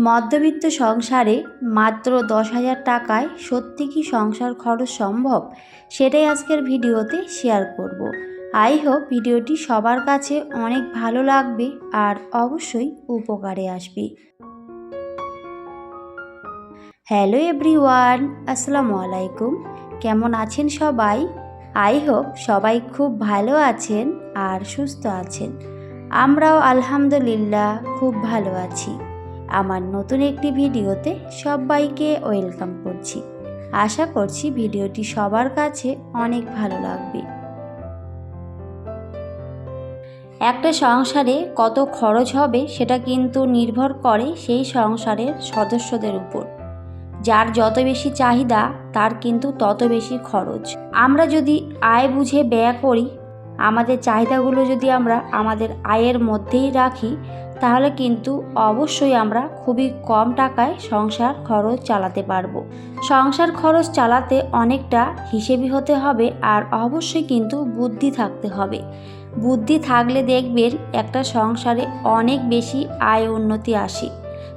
মধ্যবিত্ত সংসারে মাত্র দশ হাজার টাকায় সত্যি কি সংসার খরচ সম্ভব? সেটাই আজকের ভিডিওতে শেয়ার করব। আই হোপ ভিডিওটি সবার কাছে অনেক ভালো লাগবে আর অবশ্যই উপকারে আসবে। হ্যালো এভরিওয়ান আসসালামু আলাইকুম। কেমন আছেন সবাই? আই হোপ সবাই খুব ভালো আছেন আর সুস্থ আছেন। আমরাও আলহামদুলিল্লাহ খুব ভালো আছি। আমার নতুন একটি ভিডিওতে সবাইকে ওয়েলকাম করছি। আশা করছি ভিডিওটি সবার কাছে অনেক ভালো লাগবে। একটা সংসারে কত খরচ হবে সেটা কিন্তু নির্ভর করে সেই সংসারের সদস্যদের উপর। যার যত বেশি চাহিদা, তার কিন্তু তত বেশি খরচ। আমরা যদি আয় বুঝে ব্যয় করি, আমাদের চাহিদাগুলো যদি আমরা আমাদের আয়ের মধ্যেই রাখি তাহলে কিন্তু অবশ্যই আমরা খুবই কম টাকায় সংসার খরচ চালাতে পারব। সংসার খরচ চালাতে অনেকটা হিসেবি হতে হবে আর অবশ্যই কিন্তু বুদ্ধি থাকতে হবে। বুদ্ধি থাকলে দেখবেন একটা সংসারে অনেক বেশি আয় উন্নতি আসে।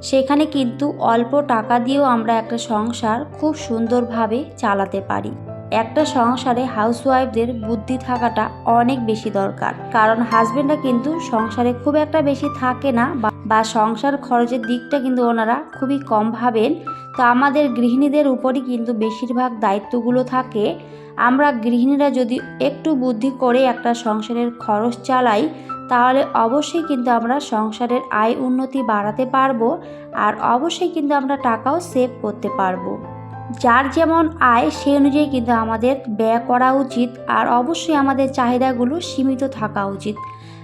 সেখানে কিন্তু অল্প টাকা দিয়েও আমরা একটা সংসার খুব সুন্দরভাবে চালাতে পারি। একটা সংসারে হাউসওয়াইফদের বুদ্ধি থাকাটা অনেক বেশি দরকার। কারণ হাজবেন্ডরা কিন্তু সংসারে খুব একটা বেশি থাকে না বা সংসার খরচের দিকটা কিন্তু ওনারা খুবই কম ভাবেন। তো আমাদের গৃহিণীদের উপরই কিন্তু বেশিরভাগ দায়িত্বগুলো থাকে। আমরা গৃহিণীরা যদি একটু বুদ্ধি করে একটা সংসারের খরচ চালাই, তাহলে অবশ্যই কিন্তু আমরা সংসারের আয় উন্নতি বাড়াতে পারব আর অবশ্যই কিন্তু আমরা টাকাও সেভ করতে পারব। যার যেমন আয় সেই অনুযায়ী কিন্তু আমাদের ব্যয় করা উচিত আর অবশ্যই আমাদের চাহিদাগুলো সীমিত থাকা উচিত।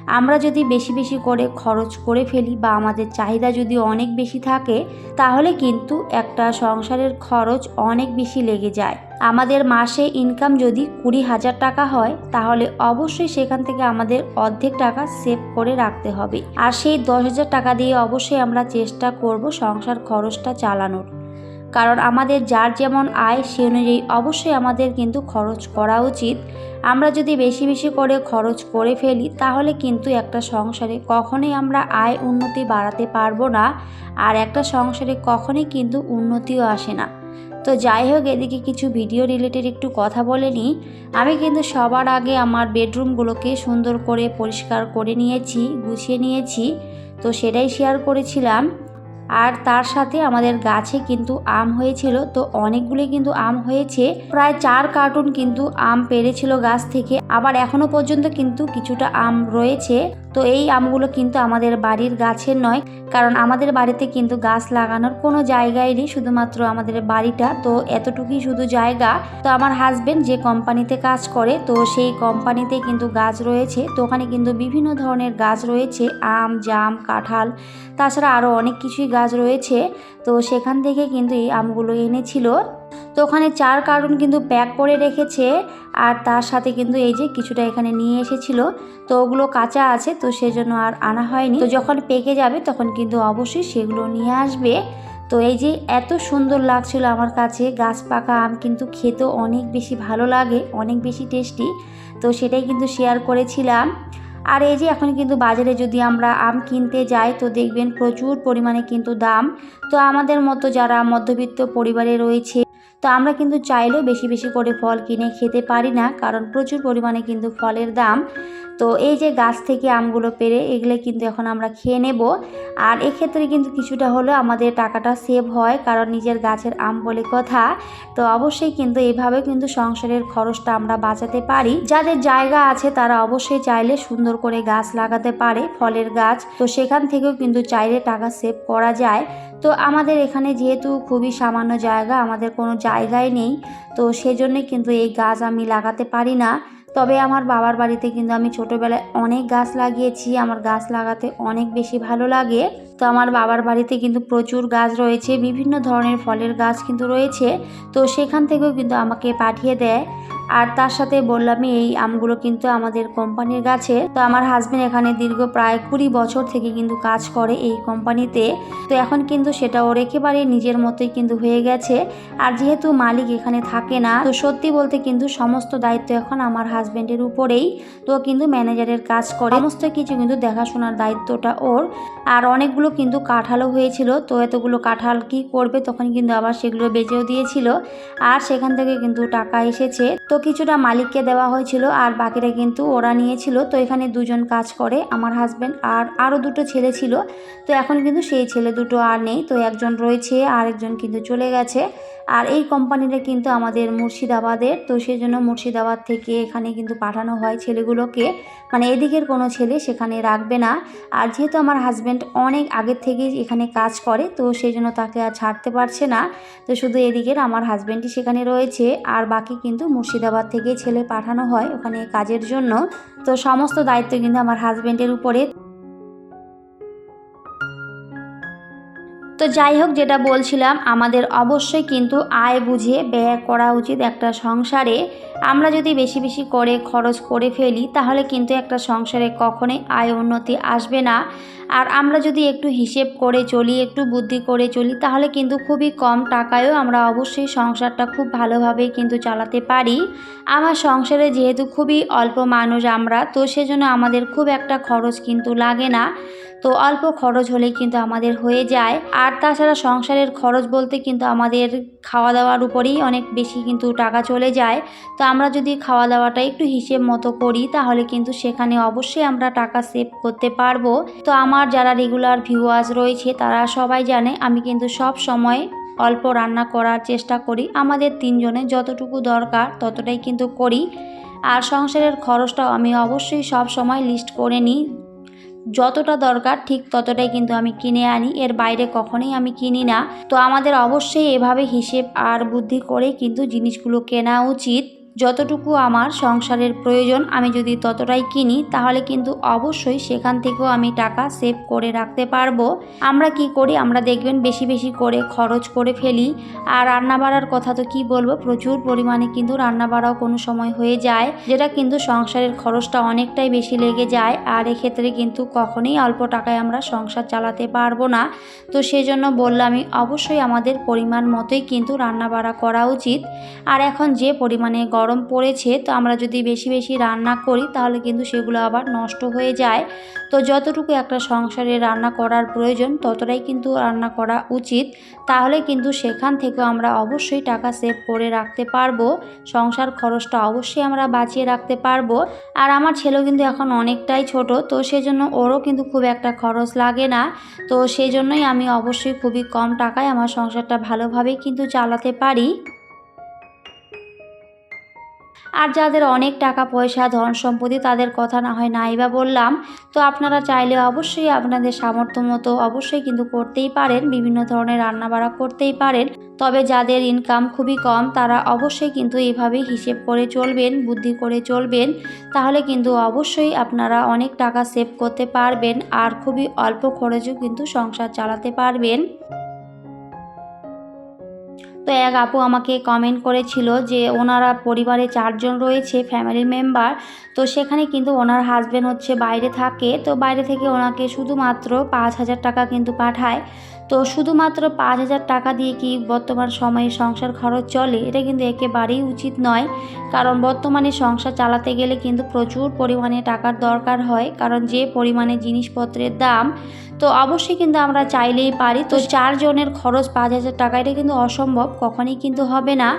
আমরা যদি বেশি বেশি করে খরচ করে ফেলি বা আমাদের চাহিদা যদি অনেক বেশি থাকে, তাহলে কিন্তু একটা সংসারের খরচ অনেক বেশি লেগে যায়। আমাদের মাসে ইনকাম যদি কুড়ি হাজার টাকা হয়, তাহলে অবশ্যই সেখান থেকে আমাদের অর্ধেক টাকা সেভ করে রাখতে হবে। আর সেই দশ হাজার টাকা দিয়ে অবশ্যই আমরা চেষ্টা করব সংসার খরচটা চালানোর। কারণ আমাদের যার যেমন আয়, সে অনুযায়ী অবশ্যই আমাদের কিন্তু খরচ করা উচিত। আমরা যদি বেশি বেশি করে খরচ করে ফেলি, তাহলে কিন্তু একটা সংসারে কখনোই আমরা আয় উন্নতি বাড়াতে পারব না আর একটা সংসারে কখনোই কিন্তু উন্নতিও আসে না। তো যাই হোক, এদিকে কিছু ভিডিও রিলেটেড একটু কথা বলে নিই। আমি কিন্তু সবার আগে আমার বেডরুমগুলোকে সুন্দর করে পরিষ্কার করে নিয়েছি, গুছিয়ে নিয়েছি। তো সেটাই শেয়ার করেছিলাম। আর তার সাথে আমাদের গাছে কিন্তু আম হয়েছিল, তো অনেকগুলি কিন্তু আম হয়েছে। প্রায় চার কার্টুন কিন্তু আম পেরেছিল গাছ থেকে। আবার এখনও পর্যন্ত কিন্তু কিছুটা আম রয়েছে। তো এই আমগুলো কিন্তু আমাদের বাড়ির গাছের নয়, কারণ আমাদের বাড়িতে কিন্তু গাছ লাগানোর কোনো জায়গাই নেই, শুধুমাত্র আমাদের বাড়িটা। তো এতটুকুই শুধু জায়গা। তো আমার হাজব্যান্ড যে কোম্পানিতে কাজ করে, তো সেই কোম্পানিতে কিন্তু গাছ রয়েছে। তো ওখানে কিন্তু বিভিন্ন ধরনের গাছ রয়েছে, আম, জাম, কাঁঠাল, তাছাড়া আরও অনেক কিছুই গাছ রয়েছে। তো সেখান থেকে কিন্তু এই আমগুলো এনেছিল। তো ওখানে চার কার্টুন কিন্তু প্যাক করে রেখেছে আর তার সাথে কিন্তু এই যে কিছুটা এখানে নিয়ে এসেছিল। তো ওগুলো কাঁচা আছে, তো সেজন্য আর আনা হয়নি। তো যখন পেকে যাবে তখন কিন্তু অবশ্যই সেগুলো নিয়ে আসবে। তো এই যে এত সুন্দর লাগছিল আমার কাছে, গাছ পাকা আম কিন্তু খেতে অনেক বেশি ভালো লাগে, অনেক বেশি টেস্টি। তো সেটাই কিন্তু শেয়ার করেছিলাম। আর এই যে এখন কিন্তু বাজারে যদি আমরা আম কিনতে যাই, তো দেখবেন প্রচুর পরিমাণে কিন্তু দাম। তো আমাদের মতো যারা মধ্যবিত্ত পরিবারে রয়েছে তো আমরা কিন্তু চাইলেও বেশি বেশি করে ফল কিনে খেতে পারি না, কারণ প্রচুর পরিমাণে কিন্তু ফলের দাম তো এই যে গাছ থেকে আমগুলো পেরে এগুলো কিন্তু এখন আমরা খেয়ে নেব। আর এক্ষেত্রে কিন্তু কিছুটা হলেও আমাদের টাকাটা সেভ হয়, কারণ নিজের গাছের আম বলে কথা। তো অবশ্যই কিন্তু এভাবে কিন্তু সংসারের খরচটা আমরা বাঁচাতে পারি। যাদের জায়গা আছে তারা অবশ্যই চাইলে সুন্দর করে গাছ লাগাতে পারে, ফলের গাছ। তো সেখান থেকেও কিন্তু চাইলে টাকা সেভ করা যায়। তো আমাদের এখানে যেহেতু খুবই সামান্য জায়গা, আমাদের কোনো জায়গায় নেই। তো সেজন্যই কিন্তু এই গাছ আমি লাগাতে পারি না। তবে আমার বাবার বাড়িতে কিন্তু আমি ছোটোবেলায় অনেক গাছ লাগিয়েছি, আমার গাছ লাগাতে অনেক বেশি ভালো লাগে। তো আমার বাবার বাড়িতে কিন্তু প্রচুর গাছ রয়েছে, বিভিন্ন ধরনের ফলের গাছ কিন্তু রয়েছে। তো সেখান থেকেও কিন্তু আমাকে পাঠিয়ে দেয়। আর তার সাথে বললামই এই আমগুলো কিন্তু আমাদের কোম্পানির গাছে। তো আমার হাজবেন্ড এখানে দীর্ঘ প্রায় কুড়ি বছর থেকে কিন্তু কাজ করে এই কোম্পানিতে। তো এখন কিন্তু সেটা ওর একেবারে নিজের মতোই কিন্তু হয়ে গেছে। আর যেহেতু মালিক এখানে থাকে না, তো সত্যি বলতে কিন্তু সমস্ত দায়িত্ব এখন আমার হাজবেন্ডের উপরেই। তো কিন্তু ম্যানেজারের কাজ করে। সমস্ত কিছু কিন্তু দেখাশোনার দায়িত্বটা ওর। আর অনেকগুলো কিন্তু কাঁঠালও হয়েছিল। তো এতগুলো কাঁঠাল কি করবে তখন কিন্তু আবার সেগুলো বেচেও দিয়েছিল। আর সেখান থেকে কিন্তু টাকা এসেছে। তো কিছুটা মালিককে দেওয়া হয়েছিল আর বাকিটা কিন্তু ওরা নিয়েছিল। তো এখানে দুজন কাজ করে, আমার হাজব্যান্ড আর আরও দুটো ছেলে ছিল। তো এখন কিন্তু সেই ছেলে দুটো আর নেই, তো একজন রয়েছে আর একজন কিন্তু চলে গেছে। আর এই কোম্পানিটা কিন্তু আমাদের মুর্শিদাবাদের, তো সেই জন্য মুর্শিদাবাদ থেকে এখানে কিন্তু পাঠানো হয় ছেলেগুলোকে। মানে এদিকের কোনো ছেলে সেখানে রাখবে না। আর যেহেতু আমার হাজব্যান্ড অনেক আগের থেকেই এখানে কাজ করে, তো সেই জন্য তাকে আর ছাড়তে পারছে না। তো শুধু এদিকের আমার হাজব্যান্ডই সেখানে রয়েছে, আর বাকি কিন্তু মুর্শিদাবাদ থেকে ছেলে পাঠানো হয় ওখানে কাজের জন্য। তো সমস্ত দায়িত্ব কিন্তু আমার হাজব্যান্ডের উপরে। তো যাই হোক, যেটা বলছিলাম, আমাদের অবশ্যই কিন্তু আয় বুঝে ব্যয় করা উচিত একটা সংসারে। আমরা যদি বেশি বেশি করে খরচ করে ফেলি, তাহলে কিন্তু একটা সংসারে কখনোই আয় উন্নতি আসবে না। আর আমরা যদি একটু হিসেব করে চলি, একটু বুদ্ধি করে চলি, তাহলে কিন্তু খুবই কম টাকায়ও আমরা অবশ্যই সংসারটা খুব ভালোভাবে কিন্তু চালাতে পারি। আমার সংসারে যেহেতু খুবই অল্প মানুষ আমরা, তো সেজন্য আমাদের খুব একটা খরচ কিন্তু লাগে না। তো অল্প খরচ হলেই কিন্তু আমাদের হয়ে যায়। আর তাছাড়া সংসারের খরচ বলতে কিন্তু আমাদের খাওয়া দাওয়ার উপরেই অনেক বেশি কিন্তু টাকা চলে যায়। তো আমরা যদি খাওয়া দাওয়াটা একটু হিসেব মতো করি, তাহলে কিন্তু সেখানে অবশ্যই আমরা টাকা সেভ করতে পারব। তো আমার যারা রেগুলার ভিউয়ার্স রয়েছে, তারা সবাই জানে আমি কিন্তু সব সময় অল্প রান্না করার চেষ্টা করি। আমাদের তিনজনের যতটুকু দরকার ততটাই কিন্তু করি। আর সংসারের খরচটাও আমি অবশ্যই সব সময় লিস্ট করে নিই। যতটা দরকার ঠিক ততটাই কিন্তু আমি কিনে আনি। এর বাইরে কখনোই আমি কিনি না। তো আমাদের অবশ্যই এভাবে হিসেব আর বুদ্ধি করে কিন্তু জিনিসগুলো কেনা উচিত। যতটুকু আমার সংসারের প্রয়োজন, আমি যদি ততটাই কিনি, তাহলে কিন্তু অবশ্যই সেখান থেকেও আমি টাকা সেভ করে রাখতে পারব। আমরা কি করি? আমরা দেখবেন বেশি বেশি করে খরচ করে ফেলি। আর রান্না বাড়ার কথা তো কি বলব? প্রচুর পরিমাণে কিন্তু রান্না বাড়াও কোনো সময় হয়ে যায়, যেটা কিন্তু সংসারের খরচটা অনেকটাই বেশি লেগে যায়। আর এক্ষেত্রে কিন্তু কখনোই অল্প টাকায় আমরা সংসার চালাতে পারব না। তো সেজন্য বললামই, অবশ্যই আমাদের পরিমাণ মতোই কিন্তু রান্না বাড়া করা উচিত। আর এখন যে পরিমাণে গরম পড়েছে, তো আমরা যদি বেশি বেশি রান্না করি, তাহলে কিন্তু সেগুলো আবার নষ্ট হয়ে যায়। তো যতটুকু একটা সংসারে রান্না করার প্রয়োজন, ততটাই কিন্তু রান্না করা উচিত। তাহলে কিন্তু সেখান থেকে আমরা অবশ্যই টাকা সেভ করে রাখতে পারব। সংসার খরচটা অবশ্যই আমরা বাঁচিয়ে রাখতে পারব। আর আমার ছেলেও কিন্তু এখন অনেকটাই ছোট, তো সেজন্য ওরও কিন্তু খুব একটা খরচ লাগে না। তো সেই জন্যই আমি অবশ্যই খুবই কম টাকায় আমার সংসারটা ভালোভাবেই কিন্তু চালাতে পারি। আর যাদের অনেক টাকা পয়সা, ধন সম্পত্তি তাদের কথা না হয় নাই বা বললাম, তো আপনারা চাইলে অবশ্যই আপনাদের সামর্থ্য মতো অবশ্যই কিন্তু করতেই পারেন, বিভিন্ন ধরনের রান্নাবাড়া করতেই পারেন। তবে যাদের ইনকাম খুবই কম, তারা অবশ্যই কিন্তু এভাবেই হিসেব করে চলবেন, বুদ্ধি করে চলবেন। তাহলে কিন্তু অবশ্যই আপনারা অনেক টাকা সেভ করতে পারবেন আর খুবই অল্প খরচেও কিন্তু সংসার চালাতে পারবেন। তো এক আপু আমাকে কমেন্ট করেছিল যে ওনারা পরিবারে চারজন রয়েছে ফ্যামিলি মেম্বার তো সেখানে কিন্তু ওনার হাজব্যান্ড হচ্ছে বাইরে থাকে। তো বাইরে থেকে ওনাকে শুধুমাত্র পাঁচ হাজার টাকা কিন্তু পাঠায়। তো শুধুমাত্র পাঁচ হাজার টাকা দিয়ে কি বর্তমান সময়ে সংসার খরচ চলে? এটা কিন্তু একেবারেই উচিত নয়। কারণ বর্তমানে সংসার চালাতে গেলে কিন্তু প্রচুর পরিমাণে টাকার দরকার হয়। কারণ যে পরিমাণে জিনিসপত্রের দাম তো অবশ্যই কিন্তু আমরা চাইলেই পারি। তো চারজনের খরচ পাঁচ হাজার টাকা, এটা কিন্তু অসম্ভব, কখনই কিন্তু হবে না।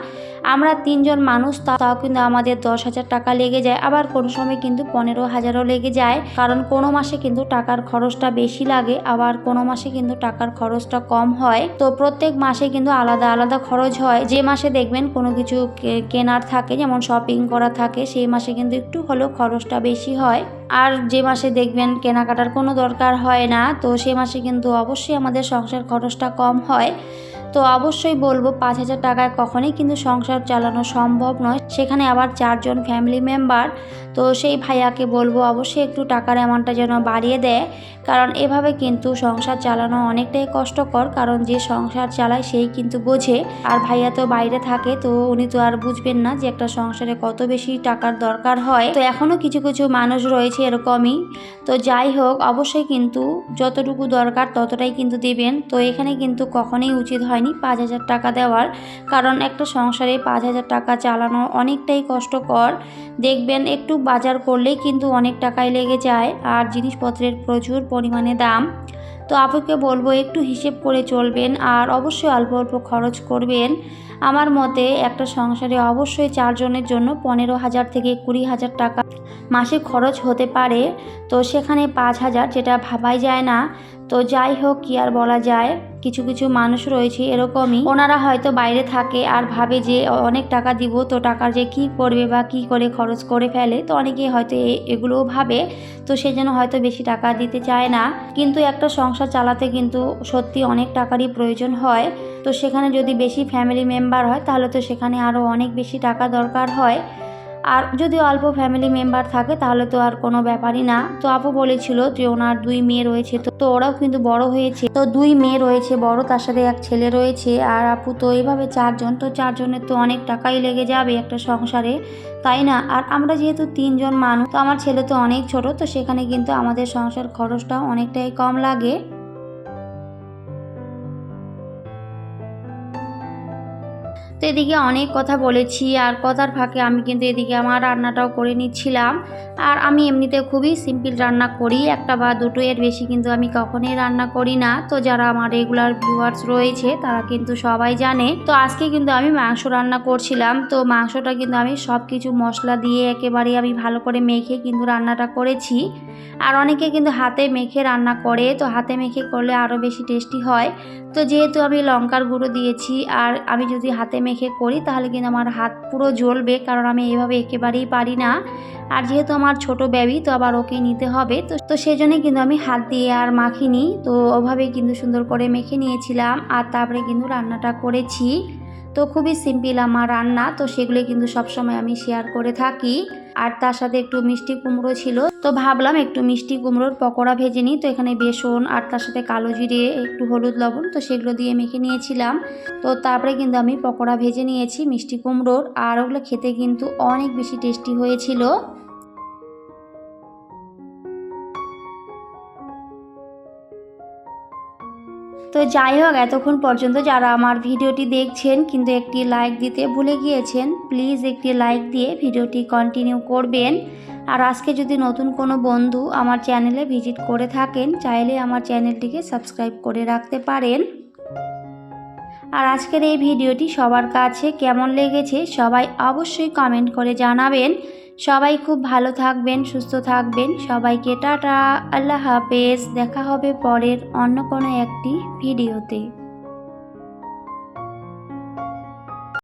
আমরা তিনজন মানুষ তাও কিন্তু আমাদের দশ হাজার টাকা লেগে যায়। আবার কোনো সময় কিন্তু পনেরো হাজারও লেগে যায়। কারণ কোনো মাসে কিন্তু টাকার খরচটা বেশি লাগে, আবার কোনো মাসে কিন্তু টাকার খরচটা কম হয়। তো প্রত্যেক মাসে কিন্তু আলাদা আলাদা খরচ হয়। যে মাসে দেখবেন কোনো কিছু কেনার থাকে, যেমন শপিং করা থাকে, সেই মাসে কিন্তু একটু হলেও খরচটা বেশি হয়। আর যে মাসে দেখবেন কেনাকাটার কোনো দরকার হয় না তো সে মাসে কিন্তু অবশ্যই আমাদের সংসার খরচটা কম হয়। তো অবশ্যই বলব পাঁচ হাজার টাকায় কখনই কিন্তু সংসার চালানো সম্ভব নয়। সেখানে আবার চারজন ফ্যামিলি মেম্বার তো সেই ভাইয়াকে বলব অবশ্যই একটু টাকার অ্যামাউন্টটা যেন বাড়িয়ে দেয়। কারণ এভাবে কিন্তু সংসার চালানো অনেকটাই কষ্টকর, কারণ যে সংসার চালায় সেই কিন্তু বোঝে। আর ভাইয়া তো বাইরে থাকে, তো উনি তো আর বুঝবেন না যে একটা সংসারে কত বেশি টাকার দরকার হয়। তো এখনও কিছু কিছু মানুষ রয়েছে এরকমই। তো যাই হোক, অবশ্যই কিন্তু যতটুকু দরকার ততটাই কিন্তু দেবেন। তো এখানে কিন্তু কখনোই উচিত হয়নি পাঁচ হাজার টাকা দেওয়ার। কারণ একটা সংসারে পাঁচ হাজার টাকা চালানো অনেকটাই কষ্টকর। দেখবেন একটু বাজার করলেই কিন্তু অনেক টাকাই লেগে যায় আর জিনিসপত্রের প্রচুর পরিমাণে দাম। তো আপুকে বলব, একটু হিসেব করে চলবেন আর অবশ্যই অল্প অল্প খরচ করবেন। আমার মতে একটা সংসারে অবশ্যই চারজনের জন্য পনেরো হাজার থেকে কুড়ি হাজার টাকা মাসে খরচ হতে পারে। তো সেখানে পাঁচ হাজার, যেটা ভাবাই যায় না। তো যাই হোক, কি আর বলা যায়। কিছু কিছু মানুষ রয়েছে এরকমই। ওনারা হয়তো বাইরে থাকে আর ভাবে যে অনেক টাকা দিব, তো টাকার যে কি করবে বা কি করে খরচ করে ফেলে, তো অনেকে হয়তো এগুলোও ভাবে। তো সেই জন্য হয়তো বেশি টাকা দিতে চায় না। কিন্তু একটা সংসার চালাতে কিন্তু সত্যি অনেক টাকারই প্রয়োজন হয়। তো সেখানে যদি বেশি ফ্যামিলি মেম্বার হয়, তাহলে তো সেখানে আরও অনেক বেশি টাকা দরকার হয়। আর যদি অল্প ফ্যামিলি মেম্বার থাকে, তাহলে তো আর কোনো ব্যাপারই না। তো আপু বলেছিল, যে ওনার দুই মেয়ে রয়েছে, তো তো ওরাও কিন্তু বড় হয়েছে। তো দুই মেয়ে রয়েছে, বড়, তার সাথে এক ছেলে রয়েছে। আর আপু তো এইভাবে চারজন, তো চারজনের তো অনেক টাকাই লেগে যাবে একটা সংসারে, তাই না? আর আমরা যেহেতু তিনজন মানুষ, তো আমার ছেলে তো অনেক ছোট, তো সেখানে কিন্তু আমাদের সংসার খরচটা অনেকটাই কম লাগে। তো এদিকে অনেক কথা বলেছি আর কথার ফাঁকে আমি কিন্তু এদিকে আমার রান্নাটাও করে নিচ্ছিলাম। আর আমি এমনিতে খুবই সিম্পল রান্না করি, একটা বা দুটো, এর বেশি কিন্তু আমি কখনোই রান্না করি না। তো যারা আমার রেগুলার ভিউয়ার্স রয়েছে, তারা কিন্তু সবাই জানে। তো আজকে কিন্তু আমি মাংস রান্না করছিলাম। তো মাংসটা কিন্তু আমি সব কিছু মশলা দিয়ে একেবারে আমি ভালো করে মেখে কিন্তু রান্নাটা করেছি। আর অনেকে কিন্তু হাতে মেখে রান্না করে, তো হাতে মেখে করলে আরও বেশি টেস্টি হয়। তো যেহেতু আমি লঙ্কার গুঁড়ো দিয়েছি, আর আমি যদি হাতে মেখে করি, তাহলে কিন্তু আমার হাত পুরো জ্বলবে, কারণ আমি এভাবে একেবারেই পারি না। আর যেহেতু আমার ছোট ব্যবি তো আবার ওকে নিতে হবে। তো তো সেই জন্যই কিন্তু আমি হাত দিয়ে আর মাখিনি। তো ওভাবেই কিন্তু সুন্দর করে মেখে নিয়েছিলাম, আর তারপরে কিন্তু রান্নাটা করেছি। তো খুবই সিম্পল আমার রান্না, তো সেগুলো কিন্তু সবসময় আমি শেয়ার করে থাকি। আর তার সাথে একটু মিষ্টি কুমড়ো ছিল, তো ভাবলাম একটু মিষ্টি কুমড়োর পকোড়া ভেজে নিই। তো এখানে বেসন আর তার সাথে কালো জিরে, একটু হলুদ লবণ, তো সেগুলো দিয়ে মেখে নিয়েছিলাম। তো তারপরে কিন্তু আমি পকোড়া ভেজে নিয়েছি মিষ্টি কুমড়োর, আর ওগুলো খেতে কিন্তু অনেক বেশি টেস্টি হয়েছিল। তো যাই হোক, এতক্ষণ পর্যন্ত যারা আমার ভিডিওটি দেখছেন কিন্তু একটি লাইক দিতে ভুলে গিয়েছেন প্লিজ একটি লাইক দিয়ে ভিডিওটি কন্টিনিউ করবেন। আর আজকে যদি নতুন কোনো বন্ধু আমার চ্যানেলে ভিজিট করে থাকেন, চাইলে আমার চ্যানেলটিকে সাবস্ক্রাইব করে রাখতে পারেন। আর আজকের এই ভিডিওটি সবার কাছে কেমন লেগেছে সবাই অবশ্যই কমেন্ট করে জানাবেন। সবাই খুব ভালো থাকবেন, সুস্থ থাকবেন। সবাইকে টাটা, আল্লাহ হাফেজ। দেখা হবে পরের অন্য কোনো একটি ভিডিওতে।